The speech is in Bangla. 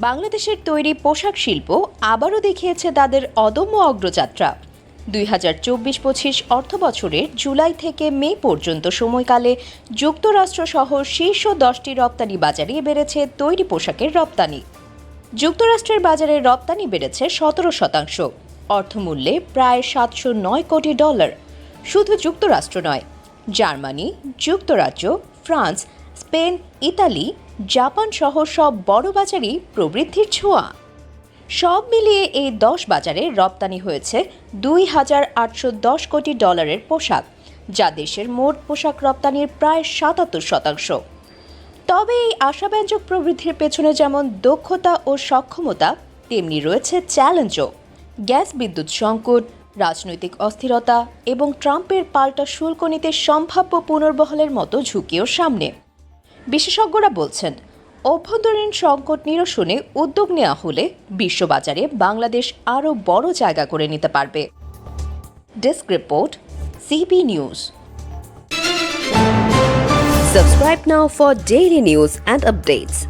বাংলাদেশের তৈরি পোশাক শিল্প আবারও দেখিয়েছে তাদের অদম্য অগ্রযাত্রা। দুই হাজার চব্বিশ পঁচিশ অর্থ বছরের জুলাই থেকে মে পর্যন্ত সময়কালে যুক্তরাষ্ট্র সহ শীর্ষ দশটি রপ্তানি বাজারে বেড়েছে তৈরি পোশাকের রপ্তানি। যুক্তরাষ্ট্রের বাজারে রপ্তানি বেড়েছে সতেরো শতাংশ। অর্থমূল্যে প্রায় সাতশো নয় কোটি ডলার। শুধু যুক্তরাষ্ট্র নয়, জার্মানি, যুক্তরাজ্য, ফ্রান্স, স্পেন, ইতালি জাপান সহ সব বড় বাজারই প্রবৃদ্ধির ছোঁয়া। সব মিলিয়ে এই দশ বাজারে রপ্তানি হয়েছে দুই হাজার আটশো দশ কোটি ডলারের পোশাক, যা দেশের মোট পোশাক রপ্তানির প্রায় সাতাত্তর শতাংশ। তবে এই আশাব্যঞ্জক প্রবৃদ্ধির পেছনে যেমন দক্ষতা ও সক্ষমতা, তেমনি রয়েছে চ্যালেঞ্জও। গ্যাস বিদ্যুৎ সংকট, রাজনৈতিক অস্থিরতা এবং ট্রাম্পের পাল্টা শুল্ক নীতির সম্ভাব্য পুনর্বহলের মতো ঝুঁকিও সামনে। বিশেষজ্ঞরা বলছেন, অভ্যন্তরীণ সংকট নিরসনে উদ্যোগ নেওয়া হলে বিশ্ববাজারে বাংলাদেশ আরও বড় জায়গা করে নিতে পারবে desk report, CB news Subscribe now for daily news and updates.